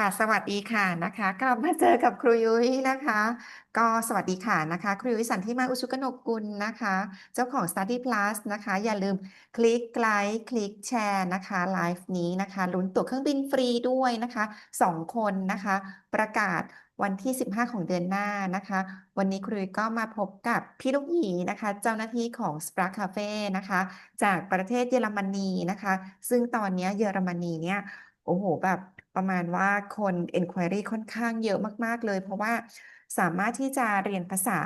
ค่ะ สวัสดีค่ะนะคะกลับมาเจอกับครูยุ้ยนะคะ ก็สวัสดีค่ะนะคะ ครูยุ้ยสันติมาอุชุกนกกุลนะคะ เจ้าของ Study Plus นะคะ อย่าลืมคลิกไลค์คลิกแชร์นะคะไลฟ์นี้นะคะลุ้นตั๋วเครื่องบินฟรีด้วยนะคะสองคนนะคะ ประกาศวันที่ 15 ของเดือนหน้านะคะ วันนี้ครูยุ้ยก็มาพบกับพี่ลูกหยีนะคะ เจ้าหน้าที่ของ Spark Cafe นะคะ จากประเทศเยอรมนีนะคะ ซึ่งตอนนี้เยอรมนีเนี่ยโอ้โหแบบ ประมาณว่าคน enquiry ค่อนข้างเยอะมาก ๆ เลย เพราะว่าสามารถที่จะเรียนภาษา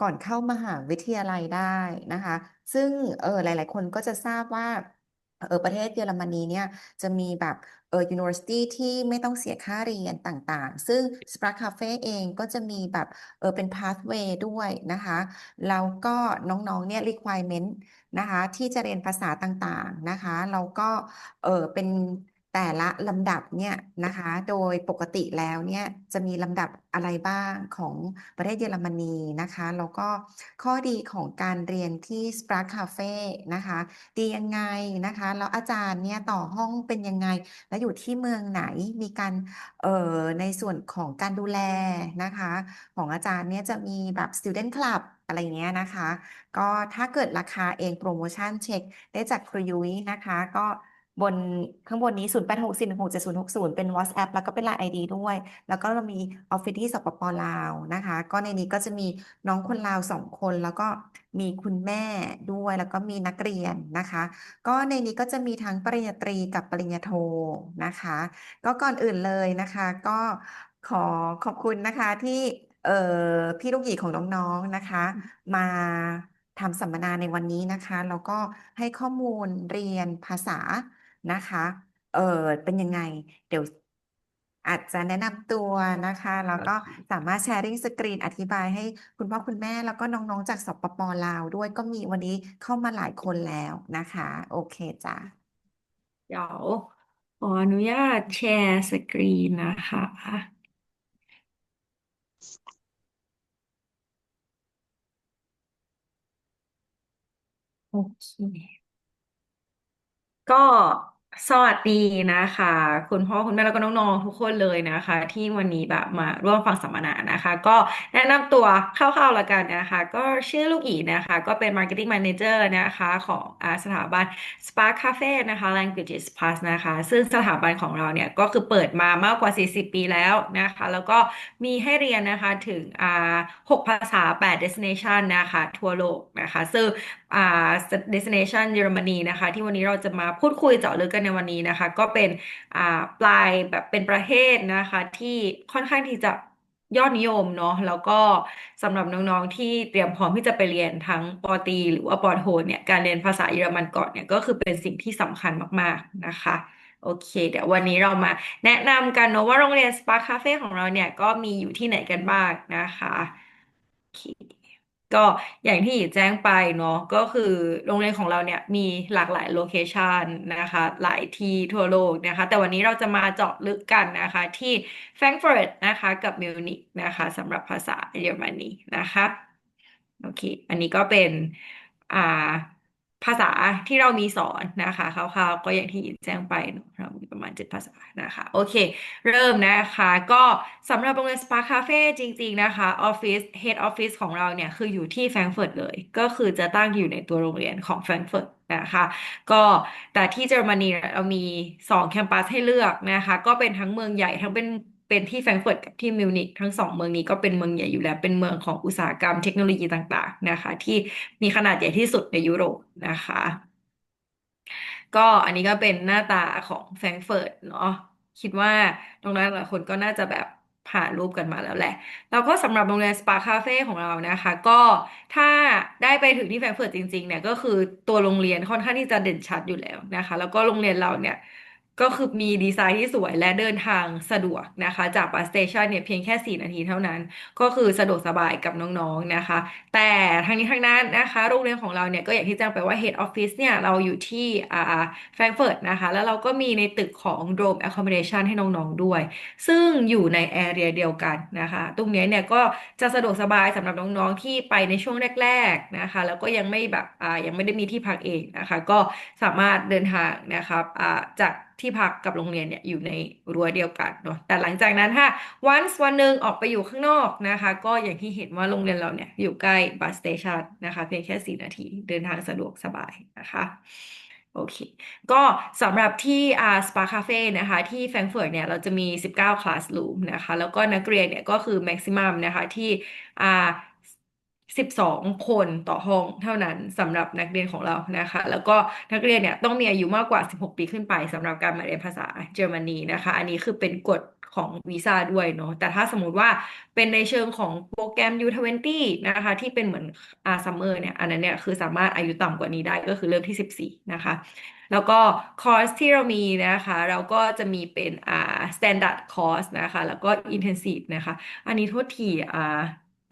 ก่อนเข้ามหาวิทยาลัยได้นะคะ ซึ่งเออหลาย ๆ คนก็จะทราบว่าเออประเทศเยอรมนีเนี่ยจะมีแบบเออ university ที่ไม่ต้องเสียค่าเรียนต่างๆ ซึ่ง Spark Cafe เองก็จะมีแบบเออเป็น pathway ด้วยนะคะ แล้วก็น้องๆเนี่ย requirement นะคะที่จะเรียนภาษาต่างๆนะคะ แล้วก็เออเป็น แต่ละลำดับเนี่ยนะคะ โดยปกติแล้วเนี่ยจะมีลำดับอะไรบ้างของประเทศเยอรมนีนะคะ แล้วก็ข้อดีของการเรียนที่ Spark Cafe นะคะ ดียังไงนะคะ แล้วอาจารย์เนี่ยต่อห้องเป็นยังไง และอยู่ที่เมืองไหน มีการเอ่อในส่วนของการดูแลนะคะ ของอาจารย์เนี่ยจะมีแบบ Student Club อะไรเงี้ยนะคะ ก็ถ้าเกิดราคาเองโปรโมชั่นเช็คได้จากครูยุ้ยนะคะ ก็ บนข้างบนนี้ 0 8 6 4 1 6 7 0 6 0 เป็น WhatsApp แล้วก็เป็น Line ID ด้วย แล้วก็เรามีออฟฟิศที่สปปลาวนะคะ ก็ในนี้ก็จะมีน้องคนลาวสองคน แล้วก็มีคุณแม่ด้วย แล้วก็มีนักเรียนนะคะ ก็ในนี้ก็จะมีทั้งปริญญาตรีกับปริญญาโทนะคะ ก็ก่อนอื่นเลยนะคะ ก็ขอขอบคุณนะคะที่เอ่อพี่ลูกหยีของน้องๆนะคะ มาทำสัมมนาในวันนี้นะคะ แล้วก็ให้ข้อมูลเรียนภาษา นะคะ เออเป็นยังไง เดี๋ยวอาจจะแนะนำตัวนะคะ แล้วก็สามารถแชร์ริ่งสกรีนอธิบายให้คุณพ่อคุณแม่แล้วก็น้องๆจากสปปลาวด้วยก็มีวันนี้เข้ามาหลายคนแล้วนะคะ โอเคจ้ะเดี๋ยวขออนุญาตแชร์สกรีนนะคะ โอเค ก็ สวัสดีนะคะ คุณพ่อคุณแม่แล้วก็น้องๆทุกคนเลยนะคะ ที่วันนี้แบบมาร่วมฟังสัมมนานะคะ ก็แนะนำตัวคร่าวๆแล้วกันนะคะ ก็ชื่อลูกอีนะคะ ก็เป็น Marketing Manager นะคะของอาสถาบัน Spark Cafe นะคะ Languages Plus นะคะ ซึ่งสถาบันของเราเนี่ยก็คือเปิดมามากกว่า 40 ปีแล้วนะคะ แล้วก็มีให้เรียนนะคะถึงอ่า6ภาษา 8 destination นะคะ ทั่วโลกนะคะ ซึ่งอ่า destination เยอรมนีนะคะ ที่วันนี้เราจะมาพูดคุยเจาะลึกกันในวันนี้นะคะ ก็เป็นอ่าปลายแบบเป็นประเทศนะคะ ที่ค่อนข้างที่จะยอดนิยมเนาะแล้วก็สำหรับน้องๆที่เตรียมพร้อมที่จะไปเรียนทั้งปอตรีหรือว่าปอโทเนี่ยการเรียนภาษาเยอรมันก่อนเนี่ยก็คือเป็นสิ่งที่สำคัญมากๆนะคะ โอเค เดี๋ยววันนี้เรามาแนะนำกันเนาะว่าโรงเรียน Spark Cafe ของเราเนี่ยก็มีอยู่ที่ไหนกันบ้างนะคะโอเค ก็อย่างที่แจ้งไปเนาะก็คือโรงเรียนของเราเนี่ยมีหลากหลายโลเคชันนะคะ หลายที่ทั่วโลกนะคะ แต่วันนี้เราจะมาเจาะลึกกันนะคะ ที่แฟรงก์เฟิร์ตนะคะกับมิวนิกนะคะสำหรับภาษาเยอรมนีนะคะ โอเค อันนี้ก็เป็นอ่า ภาษาที่เรามีสอนนะคะคร่าวๆก็อย่างที่แจ้งไปเรามีประมาณเจ็ดภาษานะคะ โอเค เริ่มนะคะ ก็สำหรับโรงเรียน Spark Cafe จริง ๆ นะคะออฟฟิศ Head Office ของเราเนี่ย คืออยู่ที่แฟรงก์เฟิร์ตเลย ก็คือจะตั้งอยู่ในตัวโรงเรียนของแฟรงก์เฟิร์ตนะคะก็แต่ที่เยอรมนีเนี่ยเรามีสองแคมปัสให้เลือกนะคะ ก็เป็นทั้งเมืองใหญ่ทั้งเป็น เป็นที่แฟรงก์เฟิร์ตกับที่มิวนิกทั้งสองเมืองนี้ก็เป็นเมืองใหญ่อยู่แล้ว เป็นเมืองของอุตสาหกรรมเทคโนโลยีต่างๆนะคะ ที่มีขนาดใหญ่ที่สุดในยุโรปนะคะ ก็อันนี้ก็เป็นหน้าตาของแฟรงก์เฟิร์ตเนาะคิดว่าตรงนั้นหลายคนก็น่าจะแบบผ่านรูปกันมาแล้วแหละ แล้วก็สำหรับโรงเรียนสปาคาเฟ่ของเรานะคะ ก็ถ้าได้ไปถึงที่แฟรงก์เฟิร์ตจริงๆเนี่ยก็คือตัวโรงเรียนค่อนข้างที่จะเด่นชัดอยู่แล้วนะคะ แล้วก็โรงเรียนเราเนี่ย ก็คือมีดีไซน์ที่สวยและเดินทางสะดวกนะคะ จากบัสสเตชันเนี่ยเพียงแค่ 4 นาทีเท่านั้น ก็คือสะดวกสบายกับน้องๆนะคะ แต่ทั้งนี้ทั้งนั้นนะคะโรงเรียนของเราเนี่ยก็อย่างที่แจ้งไปว่า Head Office เนี่ยเราอยู่ที่อ่าแฟรงก์เฟิร์ตนะคะ แล้วเราก็มีในตึกของ Dome Accommodation ให้น้องๆด้วย ซึ่งอยู่ในแอเรียเดียวกันนะคะ ตรงนี้เนี่ยก็จะสะดวกสบายสำหรับน้องๆที่ไปในช่วงแรก ๆนะคะ แล้วก็ยังไม่แบบอ่ายังไม่ได้มีที่พักเองนะคะ ก็สามารถเดินทางนะครับอ่าจาก ที่พักกับโรงเรียนเนี่ยอยู่ในรั้วเดียวกันเนาะแต่หลังจากนั้นถ้า once วันหนึ่งออกไปอยู่ข้างนอกนะคะ ก็อย่างที่เห็นว่าโรงเรียนเราเนี่ยอยู่ใกล้บัสสเตชันนะคะเพียงแค่สี่นาทีเดินทางสะดวกสบายนะคะโอเค ก็สำหรับที่อ่าสปาคาเฟ่นะคะ ที่แฟรงก์เฟิร์ตเนี่ยเราจะมี 19 คลาสรูมนะคะ แล้วก็นักเรียนเนี่ยก็คือแม็กซิมัมนะคะที่อ่า 12 คนต่อห้องเท่านั้นสำหรับนักเรียนของเรานะคะ แล้วก็นักเรียนเนี่ยต้องมีอายุมากกว่า 16 ปีขึ้นไปสำหรับการมาเรียนภาษาเยอรมนีนะคะ อันนี้คือเป็นกฎของวีซ่าด้วยเนาะแต่ถ้าสมมติว่าเป็นในเชิงของโปรแกรม U20 นะคะ ที่เป็นเหมือนอาซัมเมอร์เนี่ย อันนั้นเนี่ยคือสามารถอายุต่ำกว่านี้ได้ก็คือเริ่มที่ 14 นะคะ แล้วก็คอร์สที่เรามีนะคะ เราก็จะมีเป็นอ่า standard course นะคะ แล้วก็ intensive นะคะ อันนี้โทษทีอ่า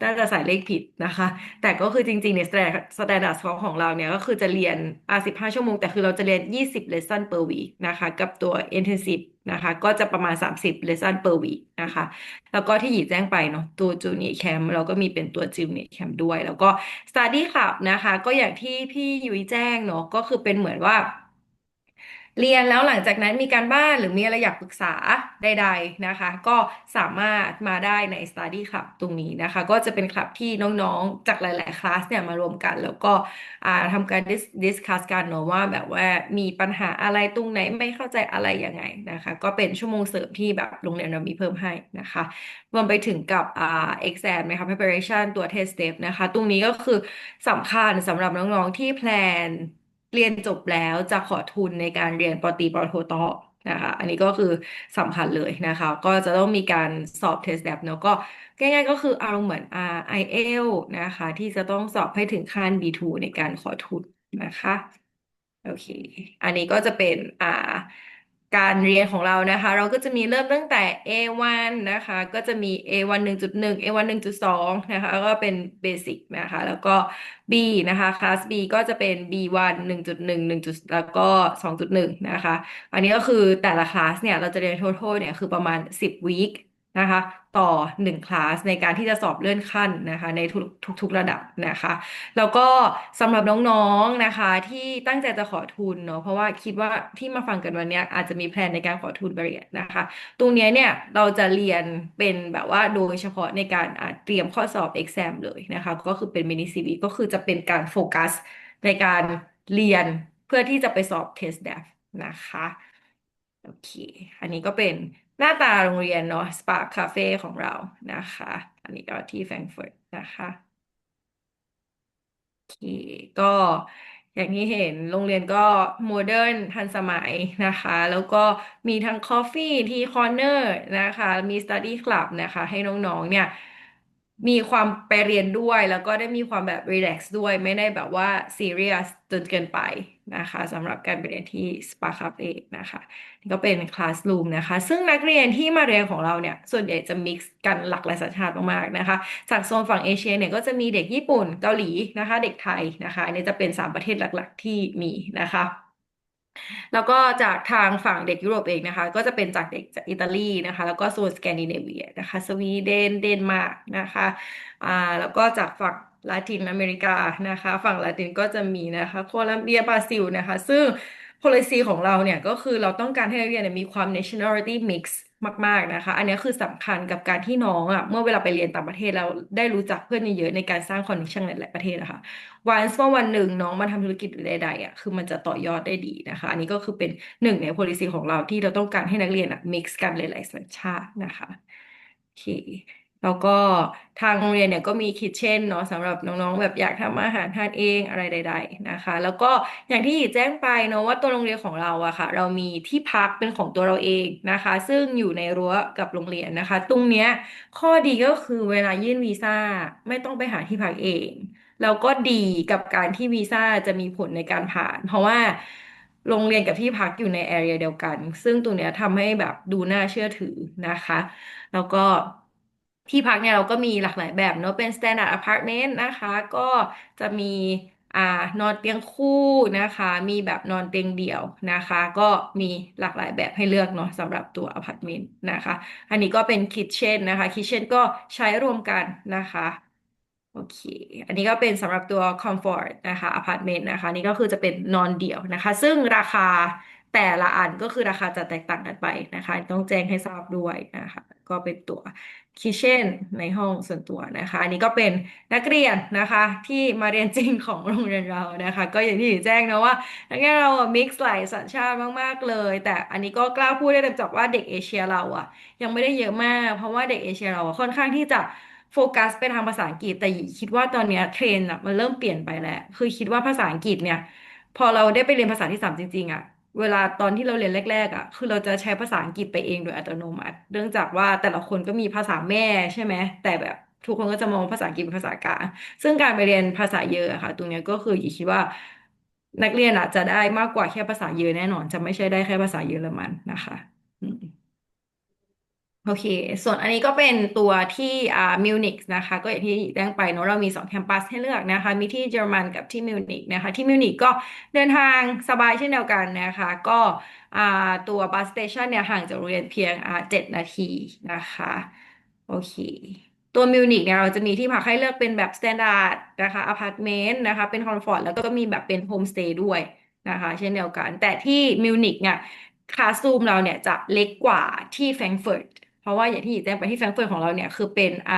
น่าจะใส่เลขผิดนะคะ แต่ก็คือจริงๆเนี่ย standard score ของเราเนี่ยก็คือจะเรียนอ่า15 ชั่วโมง แต่คือเราจะเรียน 20 lesson per week นะคะ กับตัว intensive นะคะ ก็จะประมาณ 30 lesson per week นะคะ แล้วก็ที่หยีแจ้งไปเนาะตัว junior camp เราก็มีเป็นตัว junior camp ด้วย แล้วก็ study club นะคะ ก็อย่างที่พี่ยุ้ยแจ้งเนาะก็คือเป็นเหมือนว่า เรียนแล้วหลังจากนั้นมีการบ้านหรือมีอะไรอยากปรึกษาใด ๆนะคะ ก็สามารถมาได้ใน Study Club ตรงนี้นะคะ ก็จะเป็นคลับที่น้องๆ จากหลาย ๆ คลาสเนี่ยมารวมกัน แล้วก็ทำการดิสคัสกันเนาะว่าแบบว่ามีปัญหาอะไรตรงไหนไม่เข้าใจอะไรยังไงนะคะ ก็เป็นชั่วโมงเสริมที่แบบโรงเรียนเรามีเพิ่มให้นะคะรวมไปถึงกับอ่า exam นะคะ preparation ตัว test step นะคะ ตรงนี้ก็คือสำคัญสำหรับน้องๆที่แพลน เรียนจบแล้วจะขอทุนในการเรียนปตรีปโทต่อนะคะอันนี้ก็คือสำคัญเลยนะคะ ก็จะต้องมีการสอบเทสแบบเนาะก็ง่ายๆก็คือเอาเหมือน IELTS นะคะ ที่จะต้องสอบให้ถึงขั้น B2 ในการขอทุนนะคะ โอเค อันนี้ก็จะเป็นอ่า การเรียนของเรานะคะ เราก็จะมีเริ่มตั้งแต่ A1 นะคะ ก็จะมี A1 1.1 A1 1.2 นะคะ ก็เป็นเบสิกนะคะ แล้วก็ B นะคะคลาส B ก็จะเป็น B1 1.1 1จุดแล้วก็ 2.1 นะคะ อันนี้ก็คือแต่ละคลาสเนี่ย เราจะเรียน total เนี่ย คือประมาณ 10 วีค นะคะ ต่อหนึ่งคลาสในการที่จะสอบเลื่อนขั้นนะคะ ในทุกทุกระดับนะคะ แล้วก็สำหรับน้องๆนะคะ ที่ตั้งใจจะขอทุนเนาะเพราะว่าคิดว่าที่มาฟังกันวันนี้อาจจะมีแพลนในการขอทุนไปเรียนนะคะ ตรงนี้เนี่ยเราจะเรียนเป็นแบบว่าโดยเฉพาะในการเตรียมข้อสอบ exam เลยนะคะ ก็คือเป็นมินิซีวีก็คือจะเป็นการโฟกัสในการเรียนเพื่อที่จะไปสอบ test d e นะคะ โอเค อันนี้ก็เป็น หน้าตาโรงเรียนเนาะ Spark Cafe ของเรานะคะ อันนี้ก็ที่แฟรงก์เฟิร์ตนะคะโอเคก็อย่างที่เห็นโรงเรียนก็โมเดิร์นทันสมัยนะคะ แล้วก็มีทั้งคอฟฟี่ที่คอร์เนอร์นะคะ มีสตัดี้คลับนะคะ ให้น้องๆเนี่ย มีความไปเรียนด้วยแล้วก็ได้มีความแบบรีแลกซ์ด้วย ไม่ได้แบบว่าซีเรียสจนเกินไป นะคะสำหรับการไปเรียนที่ Spark Cafe นะคะนี่ก็เป็นคลาสรูมนะคะ ซึ่งนักเรียนที่มาเรียนของเราเนี่ย ส่วนใหญ่จะมิกซ์กันหลากหลายสัญชาติมากๆนะคะ จากโซนฝั่งเอเชียเนี่ยก็จะมีเด็กญี่ปุ่นเกาหลีนะคะ เด็กไทยนะคะอันนี้จะเป็นสามประเทศหลักๆ ที่มีนะคะแล้วก็จากทางฝั่งเด็กยุโรปเองนะคะ ก็จะเป็นจากเด็กจากอิตาลีนะคะ แล้วก็โซนสแกนดิเนเวียนะคะ สวีเดนเดนมาร์กนะคะอ่าแล้วก็จากฝั่ง ลาตินอเมริกานะคะ ฝั่งลาตินก็จะมีนะคะโคลัมเบียบราซิลนะคะ ซึ่ง policy ของเราเนี่ยก็คือเราต้องการให้นักเรียนมีความ nationality mix มาก ๆ นะคะ อันนี้คือสำคัญกับการที่น้องอะ เมื่อเวลาไปเรียนต่างประเทศเราได้รู้จักเพื่อนเยอะๆในการสร้าง connection ในหลายประเทศนะคะวันว่าวันหนึ่งน้องมาทำธุรกิจใดๆอะคือมันจะต่อยอดได้ดีนะคะ อันนี้ก็คือเป็นหนึ่งใน policy ของเราที่เราต้องการให้นักเรียนอะ mix กันหลายๆสัญชาตินะคะโอเค แล้วก็ทางโรงเรียนเนี่ยก็มีคิทเช่นเนาะสำหรับน้องๆ แบบอยากทำอาหารทานเองอะไรใด ๆนะคะ แล้วก็อย่างที่แจ้งไปเนาะว่าตัวโรงเรียนของเราอะค่ะ เรามีที่พักเป็นของตัวเราเองนะคะ ซึ่งอยู่ในรั้วกับโรงเรียนนะคะ ตรงเนี้ยข้อดีก็คือเวลายื่นวีซ่าไม่ต้องไปหาที่พักเอง แล้วก็ดีกับการที่วีซ่าจะมีผลในการผ่าน เพราะว่าโรงเรียนกับที่พักอยู่ในแอเรียเดียวกัน ซึ่งตรงเนี้ยทำให้แบบดูน่าเชื่อถือนะคะ แล้วก็ ที่พักเนี่ยเราก็มีหลากหลายแบบเนาะเป็น standard apartment นะคะ ก็จะมีอ่านอนเตียงคู่นะคะ มีแบบนอนเตียงเดี่ยวนะคะ ก็มีหลากหลายแบบให้เลือกเนาะสำหรับตัวอพาร์ตเมนต์นะคะ อันนี้ก็เป็นคิทเช่นนะคะคิทเช่นก็ใช้รวมกันนะคะ โอเค อันนี้ก็เป็นสำหรับตัว comfort นะคะอพาร์ตเมนต์นะคะ นี่ก็คือจะเป็นนอนเดี่ยวนะคะ ซึ่งราคา แต่ละอันก็คือราคาจะแตกต่างกันไปนะคะ ต้องแจ้งให้ทราบด้วยนะคะ ก็เป็นตัวคิเช่นในห้องส่วนตัวนะคะ อันนี้ก็เป็นนักเรียนนะคะ ที่มาเรียนจริงของโรงเรียนเรานะคะ ก็อย่างที่แจ้งนะว่านักเรียนเราอะมิกซ์หลายสัญชาติมากๆเลย แต่อันนี้ก็กล้าพูดได้เต็มปากว่าเด็กเอเชียเราอะยังไม่ได้เยอะมาก เพราะว่าเด็กเอเชียเราอะค่อนข้างที่จะโฟกัสไปทางภาษาอังกฤษแต่คิดว่าตอนเนี้ยเทรนด์อะมันเริ่มเปลี่ยนไปแล้ว คือคิดว่าภาษาอังกฤษเนี่ย พอเราได้ไปเรียนภาษาที่สามจริงๆอะ เวลาตอนที่เราเรียนแรก ๆ อะ คือเราจะใช้ภาษาอังกฤษไปเองโดยอัตโนมัติ เนื่องจากว่าแต่ละคนก็มีภาษาแม่ใช่ไหม แต่แบบทุกคนก็จะมองภาษาอังกฤษเป็นภาษากลางซึ่งการไปเรียนภาษาเยอะอะค่ะ ตรงเนี้ยก็คืออยู่คิดว่า นักเรียนอาจจะได้มากกว่าแค่ภาษาเยอะแน่นอน จะไม่ใช่ได้แค่ภาษาเยอรมันนะคะ อืม โอเค ส่วนอันนี้ก็เป็นตัวที่อ่ามิวนิกนะคะ ก็อย่างที่แจ้งไปเนอะเรามีสองแคมปัสให้เลือกนะคะ มีที่เยอรมันกับที่มิวนิกนะคะ ที่มิวนิกก็เดินทางสบายเช่นเดียวกันนะคะ ก็อ่าตัวบัสสเตชันเนี่ยห่างจากโรงเรียนเพียงอ่าเจ็ดนาทีนะคะ โอเค ตัวมิวนิกเนี่ยเราจะมีที่พักให้เลือกเป็นแบบสแตนดาร์ดนะคะอพาร์ตเมนต์นะคะ เป็นคอมฟอร์ตแล้วก็มีแบบเป็นโฮมสเตย์ด้วยนะคะ เช่นเดียวกัน แต่ที่มิวนิกเนี่ยคลาสรูมเราเนี่ยจะเล็กกว่าที่แฟรงก์เฟิร์ต ราะว่าอย่างที่หญิงแจ้งไปที่แฟรงก์เฟิร์ตของเราเนี่ยคือเป็นอ่า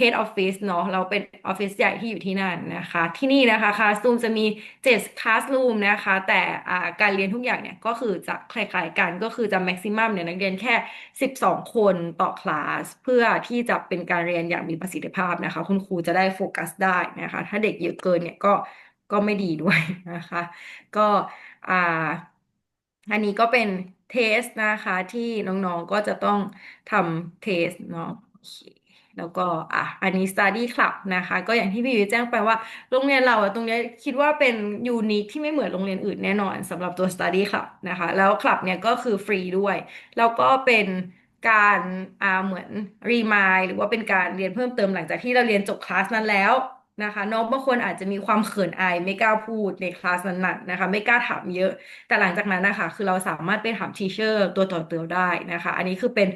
head office เนาะเราเป็นออฟฟิศใหญ่ที่อยู่ที่นั่นนะคะ ที่นี่นะคะคลาสรูมจะมีเจ็ดคลาสรูมนะคะ แต่อ่าการเรียนทุกอย่างเนี่ยก็คือจะคล้ายๆกันก็คือจะแม็กซิมัมเนี่ยนักเรียนแค่สิบสองคนต่อคลาส เพื่อที่จะเป็นการเรียนอย่างมีประสิทธิภาพนะคะ คุณครูจะได้โฟกัสได้นะคะ ถ้าเด็กเยอะเกินเนี่ยก็ก็ไม่ดีด้วยนะคะ ก็อ่าอันนี้ก็เป็น เทสนะคะที่น้องๆก็จะต้องทำเทสเนาะโอเคแล้วก็อะอันนี้ Study Club นะคะ ก็อย่างที่พี่วิวแจ้งไปว่า โรงเรียนเราอะตรงเนี้ยคิดว่าเป็นยูนิคที่ไม่เหมือนโรงเรียนอื่นแน่นอนสำหรับตัว Study Club นะคะ แล้วคลับเนี่ยก็คือฟรีด้วย แล้วก็เป็นการอ่าเหมือนรีมายหรือว่าเป็นการเรียนเพิ่มเติมหลังจากที่เราเรียนจบคลาสนั้นแล้ว นะคะน้องบางคนอาจจะมีความเขินอายไม่กล้าพูดในคลาสนั้นๆนะคะ ไม่กล้าถามเยอะ แต่หลังจากนั้นนะคะคือเราสามารถไปถามทีเชอร์ตัวต่อตัวได้นะคะ อันนี้คือเป็น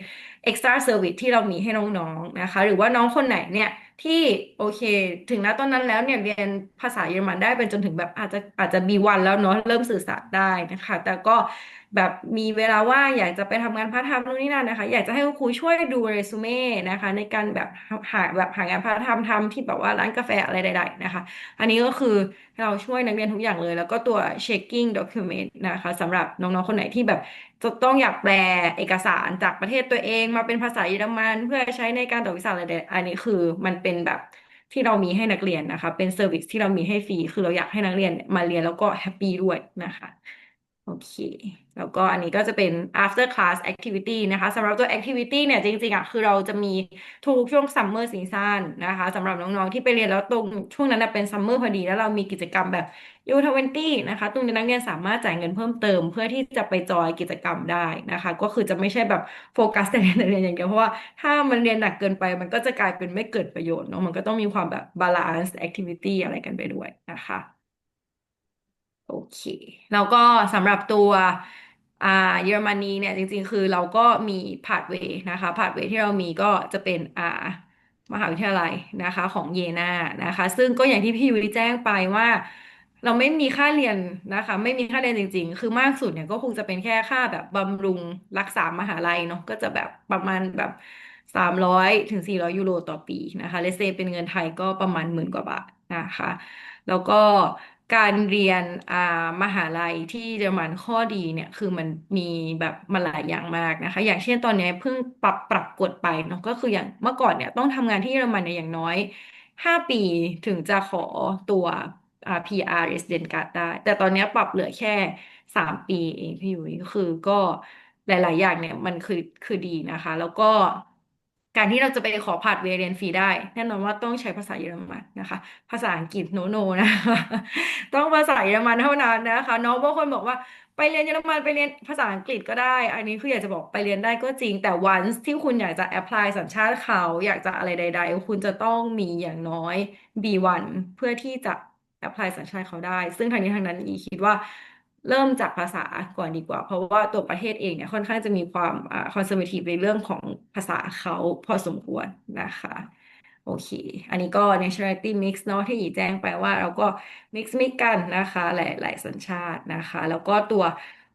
extra service ที่เรามีให้น้องๆนะคะ หรือว่าน้องคนไหนเนี่ย ที่โอเค ถึงณตอนนั้นแล้วเนี่ยเรียนภาษาเยอรมันได้เป็นจนถึงแบบอาจจะอาจจะบีวันแล้วเนาะเริ่มสื่อสารได้นะคะ แต่ก็แบบมีเวลาว่างอยากจะไปทำงานพาร์ทไทม์นู่นนี่นั่นนะคะ อยากจะให้คุณครูช่วยดูเรซูเม่นะคะ ในการแบบหาแบบหางานพาร์ทไทม์ทำที่แบบว่าร้านกาแฟอะไรใดๆนะคะ อันนี้ก็คือเราช่วยนักเรียนทุกอย่างเลย แล้วก็ตัว checking document นะคะสำหรับน้องๆคนไหนที่แบบจะต้องอยากแปลเอกสารจากประเทศตัวเอง มาเป็นภาษาเยอรมันเพื่อใช้ในการต่อวีซ่าอะไรใดอันนี้คือมันเป็น็นแบบที่เรามีให้นักเรียนนะคะ เป็นเซอร์วิสที่เรามีให้ฟรี คือเราอยากให้นักเรียนมาเรียนแล้วก็แฮปปี้ด้วยนะคะ โอเค แล้วก็อันนี้ก็จะเป็น after class activity นะคะสำหรับตัว activity เนี่ยจริงๆอะคือเราจะมีทุกช่วง summer season นะคะสำหรับน้องๆที่ไปเรียนแล้วตรงช่วงนั้นเป็น summer พอดี แล้วเรามีกิจกรรมแบบ U20 นะคะตรงนี้นักเรียนสามารถจ่ายเงินเพิ่มเติม เพื่อที่จะไปจอยกิจกรรมได้นะคะ ก็คือจะไม่ใช่แบบโฟกัสแต่เรียนแต่เรียนอย่างเดียวเพราะว่าถ้ามันเรียนหนักเกินไปมันก็จะกลายเป็นไม่เกิดประโยชน์เนาะมันก็ต้องมีความแบบ balance activity อะไรกันไปด้วยนะคะ โอเค แล้วก็สำหรับตัว อ่าเยอรมนีเนี่ยจริง ๆ คือเราก็มีพาธเวย์นะคะพาธเวย์ที่เรามีก็จะเป็นอ่ามหาวิทยาลัยนะคะ ของเยนานะคะ ซึ่งก็อย่างที่พี่ยุ้ยแจ้งไปว่า เราไม่มีค่าเรียนนะคะ ไม่มีค่าเรียนจริง ๆ คือมากสุดเนี่ยก็คงจะเป็นแค่ค่าแบบบำรุงรักษามหาลัยเนาะก็จะแบบประมาณแบบสามร้อยถึงสี่ร้อยยูโรต่อปีนะคะเลเซเป็นเงินไทยก็ประมาณหมื่นกว่าบาทนะคะ แล้วก็ การเรียนอ่ามหาลัยที่เยอรมันข้อดีเนี่ย คือมันมีแบบมาหลายอย่างมากนะคะ อย่างเช่นตอนนี้เพิ่งปรับปรับกฎไปเนาะก็คืออย่างเมื่อก่อนเนี่ยต้องทำงานที่เยอรมันเนี่ยอย่างน้อยห้าปีถึงจะขอตัวอ่า PR Resident Card ได้ แต่ตอนนี้ปรับเหลือแค่สามปีเองพี่ยุ้ยคือก็หลาย ๆ อย่างเนี่ยมันคือคือดีนะคะ แล้วก็ การที่เราจะไปขอผ่านเวเรียนฟรีได้ แน่นอนว่าต้องใช้ภาษาเยอรมันนะคะ ภาษาอังกฤษโนโนนะคะต้องภาษาเยอรมันเท่านั้นนะคะน้องบางคนบอกว่าไปเรียนเยอรมันไปเรียนภาษาอังกฤษก็ได้ อันนี้คืออยากจะบอกไปเรียนได้ก็จริง แต่ once ที่คุณอยากจะ apply สัญชาติเขา อยากจะอะไรใด ๆ คุณจะต้องมีอย่างน้อย B1 เพื่อที่จะ apply สัญชาติเขาได้ ซึ่งทางนี้ทางนั้นอีคิดว่า เริ่มจากภาษาก่อนดีกว่า เพราะว่าตัวประเทศเองเนี่ยค่อนข้างจะมีความอ่า conservative ในเรื่องของภาษาเขาพอสมควรนะคะ โอเค อันนี้ก็ nationality mix เนาะที่หยีแจ้งไปว่าเราก็ mix mix กันนะคะ หลายหลายสัญชาตินะคะ แล้วก็ตัว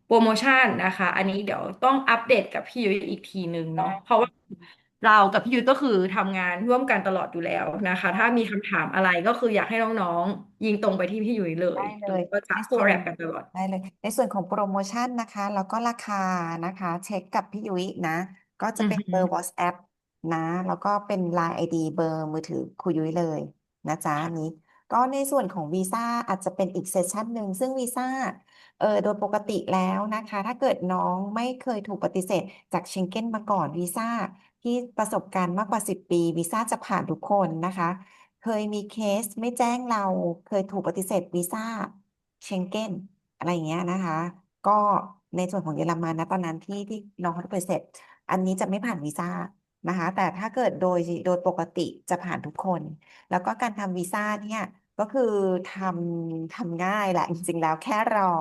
โปรโมชั่นนะคะ อันนี้เดี๋ยวต้องอัปเดตกับพี่ยุ้ยอีกทีนึงเนาะเพราะว่า เรากับพี่ยุ้ยก็คือทำงานร่วมกันตลอดอยู่แล้วนะคะ ถ้ามีคำถามอะไรก็คืออยากให้น้องๆ ยิงตรงไปที่พี่ยุ้ยเลยได้เลยเราก็จะในส่วนคอลแลบกันตลอด ได้เลย ในส่วนของโปรโมชั่นนะคะ แล้วก็ราคานะคะ เช็คกับพี่ยุ้ยนะ ก็จะอือเป็นเบอร์หือ WhatsApp นะ แล้วก็เป็น Line ID เบอร์มือถือครูยุ้ยเลยนะจ๊ะอันนี้ ก็ในส่วนของวีซ่าอาจจะเป็นอีกเซสชันหนึ่งซึ่งวีซ่าเออโดยปกติแล้วนะคะ ถ้าเกิดน้องไม่เคยถูกปฏิเสธจากเชงเก้นมาก่อนวีซ่า ที่ประสบการณ์มากกว่า 10 ปีวีซ่าจะผ่านทุกคนนะคะ เคยมีเคสไม่แจ้งเราเคยถูกปฏิเสธวีซ่าเชงเก้นอะไรอย่างเงี้ยนะคะ ก็ในส่วนของเยอรมันนะตอนนั้นที่ที่น้องเขาปฏิเสธอันนี้จะไม่ผ่านวีซ่านะคะ แต่ถ้าเกิดโดยโดยปกติจะผ่านทุกคน แล้วก็การทำวีซ่าเนี่ยก็คือทำทำง่ายแหละ จริงๆแล้วแค่รอ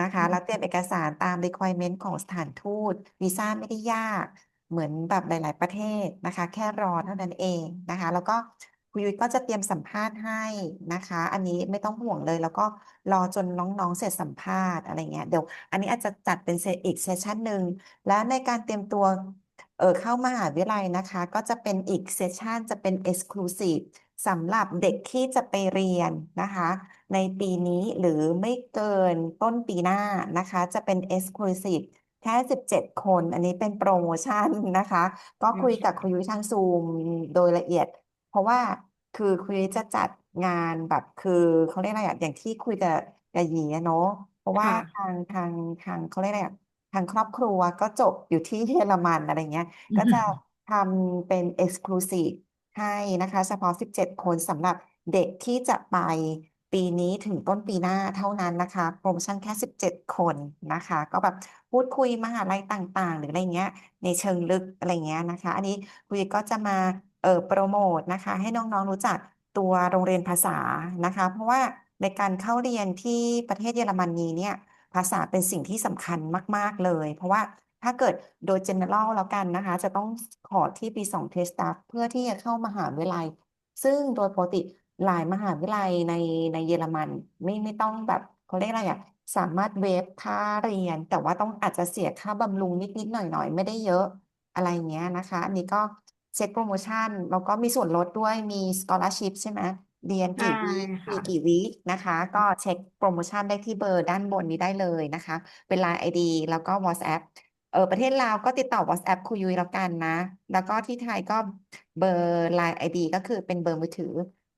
นะคะ แล้วเตรียมเอกสารตาม requirement ของสถานทูตวีซ่าไม่ได้ยาก เหมือนแบบหลาย ๆ ประเทศนะคะ แค่รอเท่านั้นเองนะคะ แล้วก็คุณยุ้ยก็จะเตรียมสัมภาษณ์ให้นะคะ อันนี้ไม่ต้องห่วงเลย แล้วก็รอจนน้องๆเสร็จสัมภาษณ์อะไรเงี้ยเดี๋ยวอันนี้อาจจะจัดเป็นเซอีกเซสชันหนึ่งแล้วในการเตรียมตัวเออเข้ามหาวิทยาลัยนะคะ ก็จะเป็นอีกเซสชันจะเป็น Exclusive สำหรับเด็กที่จะไปเรียนนะคะ ในปีนี้หรือไม่เกินต้นปีหน้านะคะ จะเป็น Exclusive แค่17คน อันนี้เป็นโปรโมชั่นนะคะ ก็คุยกับคุโอเคณยุ้ยทางซูมโดยละเอียด เพราะว่าคือคุยจะจัดงานแบบคือเขาเรียกอะไรอะอย่างที่คุยกับกับหยีอะเนาะเพราะว่าค่ะ ทางทางทางเขาเรียกอะไรอะทางครอบครัวก็จบอยู่ที่เยอรมันอะไรเงี้ย ก็จะทำเป็น Exclusive ให้นะคะ เฉพาะ 17 คนสำหรับเด็กที่จะไป ปีนี้ถึงต้นปีหน้าเท่านั้นนะคะ โปรโมชั่นแค่ 17 คนนะคะ ก็แบบพูดคุยมหาลัยต่างๆ หรืออะไรเงี้ย ในเชิงลึกอะไรเงี้ยนะคะ อันนี้คุยก็จะมาเออโปรโมทนะคะ ให้น้องๆรู้จักตัวโรงเรียนภาษานะคะ เพราะว่าในการเข้าเรียนที่ประเทศเยอรมนีเนี่ยภาษาเป็นสิ่งที่สำคัญมาก ๆ เลย เพราะว่าถ้าเกิดโดย general แล้วกันนะคะ จะต้องขอที่ปีสองเทสตัฟเพื่อที่จะเข้ามหาวิทยาลัย ซึ่งโดยปกติ หลายมหาวิทยาลัยในในเยอรมัน ไม่ไม่ต้องแบบเขาเรียกอะไรอะสามารถเวฟค่าเรียน แต่ว่าต้องอาจจะเสียค่าบำรุงนิดๆหน่อยๆ ไม่ได้เยอะอะไรเงี้ยนะคะ อันนี้ก็เช็คโปรโมชั่น แล้วก็มีส่วนลดด้วยมีสกอ l า r s ชิพใช่ไหมเรียนใช่กี่วีคมีค่ะกี่วีคนะคะ ก็เช็คโปรโมชั่นได้ที่เบอร์ด้านบนนี้ได้เลยนะคะ เป็น Line ID แล้วก็ WhatsApp เออประเทศลาวก็ติดต่อ WhatsApp คุยยุยแล้วกันนะ แล้วก็ที่ไทยก็เบอร์ Line ID ก็คือเป็นเบอร์มือถือ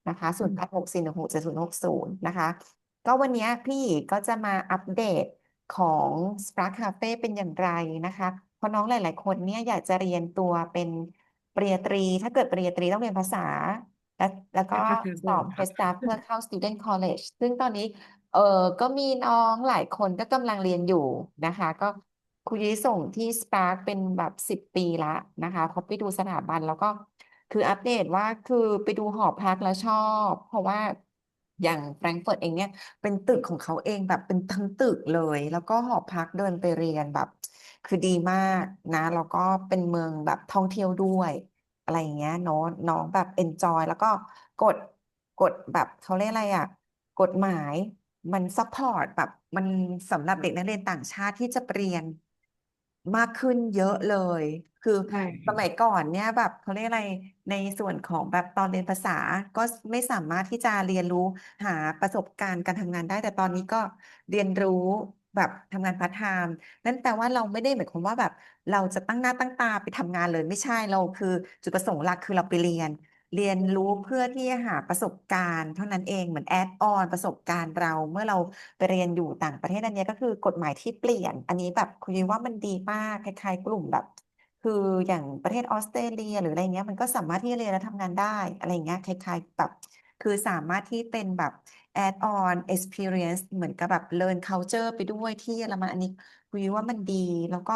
นะคะศูนย์แปดหกสี่หนึ่งหกเจ็ดศูนย์หกศูนย์นะคะ ก็วันนี้พี่หยีก็จะมาอัปเดตของ Spark Cafe เป็นอย่างไรนะคะ เพราะน้องหลาย ๆ คนเนี่ยอยากจะเรียนตัวเป็นปริญญาตรี ถ้าเกิดปริญญาตรีต้องเรียนภาษา แล้วแล้วก็ค่ะค่ะค่ะสอบเทค่ะสตาเพื่อเข้า Student College ซึ่งตอนนี้เออก็มีน้องหลายคนก็กำลังเรียนอยู่นะคะ ก็ครูยุ้ยส่งที่ Spark เป็นแบบสิบปีละนะคะเขาไปดูสถาบันแล้วก็ คืออัปเดตว่าคือไปดูหอพักแล้วชอบ เพราะว่าอย่างแฟรงก์เฟิร์ตเองเนี่ย เป็นตึกของเขาเองแบบเป็นทั้งตึกเลย แล้วก็หอพักเดินไปเรียนแบบ คือดีมากนะ แล้วก็เป็นเมืองแบบท่องเที่ยวด้วย อะไรอย่างเงี้ยเนาะน้องแบบเอนจอย แล้วก็กฎกฎแบบเขาเรียกอะไรอะ กฎหมายมันซัพพอร์ตแบบมันสำหรับเด็กนักเรียนต่างชาติที่จะเรียนมากขึ้นเยอะเลย คือใช่สมัยก่อนเนี่ยแบบเขาเรียกอะไรในส่วนของแบบตอนเรียนภาษาก็ไม่สามารถที่จะเรียนรู้หาประสบการณ์การทำงานได้ แต่ตอนนี้ก็เรียนรู้แบบทำงานพาร์ทไทม์นั่นแปลว่าเราไม่ได้หมายความว่าแบบ เราจะตั้งหน้าตั้งตาไปทำงานเลยไม่ใช่เราคือ จุดประสงค์หลักคือเราไปเรียน เรียนรู้เพื่อที่จะหาประสบการณ์ เท่านั้นเองเหมือนแอดออนประสบการณ์เราเมื่อเราไปเรียนอยู่ต่างประเทศอันเนี้ยก็คือกฎหมายที่เปลี่ยน อันนี้แบบคุยว่ามันดีมากคล้ายๆ กลุ่มแบบ คืออย่างประเทศออสเตรเลีย หรืออะไรเงี้ยมันก็สามารถที่จะเรียนและทำงานได้อะไรเงี้ยคล้ายๆแบบคือสามารถที่เป็นแบบ add on experience เหมือนกับแบบ learn culture ไปด้วยที่เยอรมันอันนี้คุยว่ามันดีแล้วก็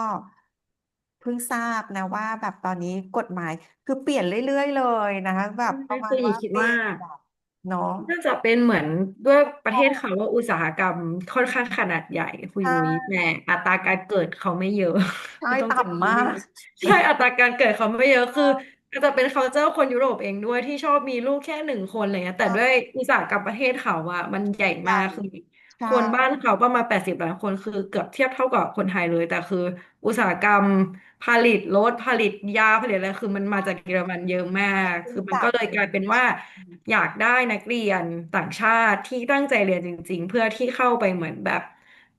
เพิ่งทราบนะว่าแบบตอนนี้กฎหมายคือเปลี่ยนเรื่อยๆเลยนะคะแบบประมาคือหญิณว่าคิดว่านแบบ เนาะน่าจะเป็นเหมือนด้วยประเทศเขาว่าอุตสาหกรรมค่อนข้างขนาดใหญ่คุใชยยุ้ยแต่่อัตราการเกิดเขาไม่เยอะ ใช่ต้องใช้ต่ำมาคำนี้กใช่อัตราการเกิดเขาไม่เยอะคืออาจจะเป็น culture คนยุโรปเองด้วยที่ชอบมีลูกแค่หนึ่งคนอะไรเงี้ย แต่ด้วยใช่อุตสาหกรรมประเทศเขาอะมันใหญ่ใหญ่มากคือ ใช่คนบ้านเขาประมาณแปดสิบล้านคนคือเกือบเทียบเท่ากับคนไทยเลย แต่คือ อุตสาหกรรมผลิตรถผลิตยาผลิตอะไรคือมันมาจากเยอรมันเยอะมากซึ่งคือมันจากก็เลยกลายเป็นว่า อยากได้นักเรียนต่างชาติที่ตั้งใจเรียนจริง ๆ เพื่อที่เข้าไปเหมือนแบบ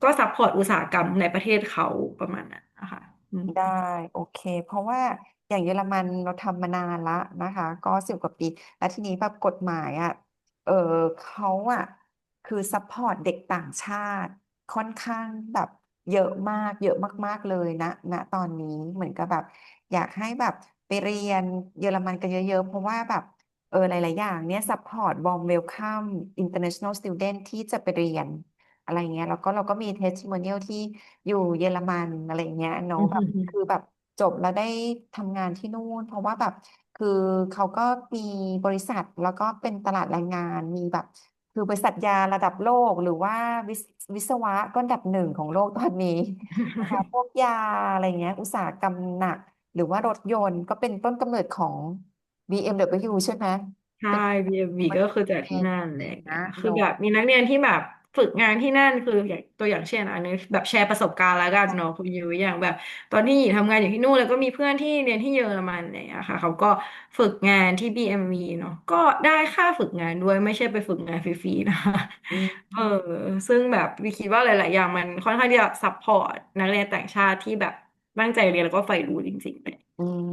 ก็ซัพพอร์ตอุตสาหกรรมในประเทศเขาประมาณนั้นนะคะอืม ได้โอเค เพราะว่าอย่างเยอรมันเราทำมานานละนะคะ ก็สิบกว่าปี แล้วทีนี้แบบกฎหมายอะเออเขาอะ คือซัพพอร์ตเด็กต่างชาติ ค่อนข้างแบบเยอะมาก เยอะมาก ๆ เลยนะณตอนนี้เหมือนกับแบบ อยากให้แบบไปเรียนเยอรมันกันเยอะ ๆ เพราะว่าแบบเออหลาย ๆ อย่างเนี้ยซัพพอร์ตบอมเวลคัม international student ที่จะไปเรียนอะไรเงี้ยแล้วก็เราก็มีเทส t i โมเนียลที่อยู่เยอรมันอะไรเงี้ยเนาะแบบคือแบบจบแล้วได้ทำงานที่นู่น เพราะว่าแบบคือเขาก็มีบริษัทแล้วก็เป็นตลาดแรงงานมีแบบ คือบริษัทยาระดับโลกหรือว่าวิศวิศวะก็อันดับหนึ่งของโลกตอนนี้นะคะพวกยาอะไรเงี้ย อุตสาหกรรมหนัก หรือว่ารถยนต์ก็เป็นต้นกำเนิดของ BMW ใช่ไหม ใช่เป็น BMV ก็คือจากที่นั่นอะไรอย่างนะเงี้ยคือเนาะแบบมีนักเรียนที่แบบ ฝึกงานที่นั่นคืออย่างตัวอย่างเช่นอันนี้แบบแชร์ประสบการณ์แล้วกันเนาะคุณยูอย่างแบบ ตอนที่หญิงทำงานอยู่ที่นู่นแล้วก็มีเพื่อนที่เรียนที่เยอรมันอะไรอย่างเงี้ยค่ะเขาก็ฝึกงานที่ BMV เนาะก็ได้ค่าฝึกงานด้วยไม่ใช่ไปฝึกงานฟรีๆนะคะอืเออมซึ่งแบบวิคิดว่าหลาย ๆ อย่างมันค่อนข้างที่จะซัพพอร์ตนักเรียนต่างชาติที่แบบตั้งใจเรียนแล้วก็ใฝ่รู้จริงๆเลยอืม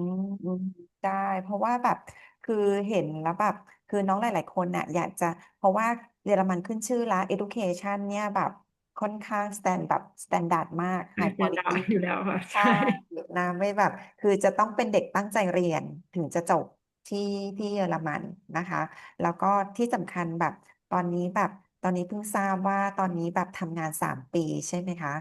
อืมได้เพราะว่าแบบคือเห็นแล้วแบบคือน้องหลาย ๆ คนน่ะ อยากจะเพราะว่า เยอรมันขึ้นชื่อละ education เนี่ยแบบค่อนข้างสแตนแบบสแตนดาร์ดมากเป็น high สแตนดา quality ร์ดอยู่แล้วค่ะใช่ใช่นะไม่แบบ คือจะต้องเป็นเด็กตั้งใจเรียนถึงจะจบที่ที่เยอรมันนะคะ แล้วก็ที่สำคัญแบบตอนนี้แบบตอนนี้เพิ่งทราบว่าตอนนี้แบบทำงานสามปีใช่ไหมคะ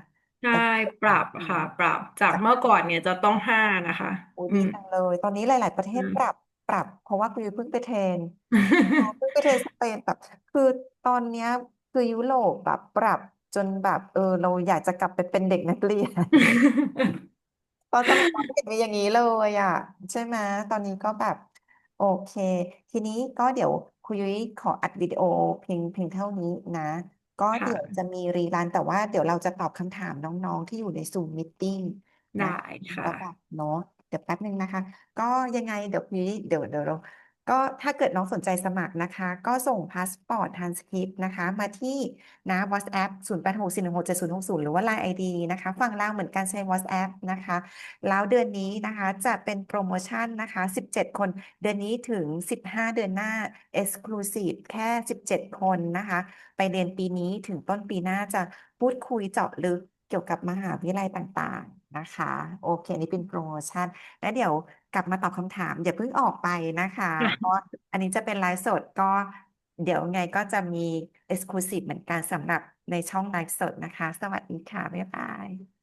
ใช่แต่ปรัสามปีบค่ะ ปรับจากจากเมื่อก่อนเนี่ยจะต้องห้านะคะโอ้ดีอืมจังเลย ตอนนี้หลาย ๆ ประเทศปรับปรับ เพราะว่าคือเพิ่งไปเทรนเพิ่งไปเทรนสเปนแบบ คือตอนเนี้ยคือยุโรปแบบปรับจนแบบ เออ เราอยากจะกลับไปเป็นเด็กนักเรียน ตอนสมัยเราไม่เห็นมีอย่างนี้เลยอะ ใช่ไหมตอนนี้ก็แบบ โอเค ทีนี้ก็เดี๋ยวคุยยุ้ยขออัดวิดีโอเพียงเพียงเท่านี้นะ ก็เดี๋ยวจะค่ะมีรีรันแต่ว่าเดี๋ยวเราจะตอบคำถามน้องๆ ที่อยู่ในซูมมิทติ้งนะได้ค่ะแล้วแบบเนาะเดี๋ยวแป๊บนึงนะคะ ก็ยังไงเดี๋ยวคุยเดี๋ยวเดี๋ยวเรา ก็ถ้าเกิดน้องสนใจสมัครนะคะ ก็ส่งพาสปอร์ตทรานสคริปต์นะคะ มาที่นะ WhatsApp 0 8 6 4 1 6 7 0 6 0 หรือว่า Line ID นะคะ ฝั่งลาวเหมือนกันใช้ WhatsApp นะคะ แล้วเดือนนี้นะคะจะเป็นโปรโมชั่นนะคะ 17 คน เดือนนี้ถึง 15 เดือนหน้า Exclusive แค่ 17 คนนะคะ ไปเรียนปีนี้ถึงต้นปีหน้าจะพูดคุยเจาะลึกเกี่ยวกับมหาวิทยาลัยต่างๆ นะคะ โอเคนี่เป็นโปรโมชั่น แล้วเดี๋ยวกลับมาตอบคำถาม อย่าเพิ่งออกไปนะคะเพราะอันนี้จะเป็นไลฟ์สดก็เดี๋ยวไงก็จะมี Exclusive เหมือนกันสำหรับในช่องไลฟ์สดนะคะ สวัสดีค่ะ บ๊ายบาย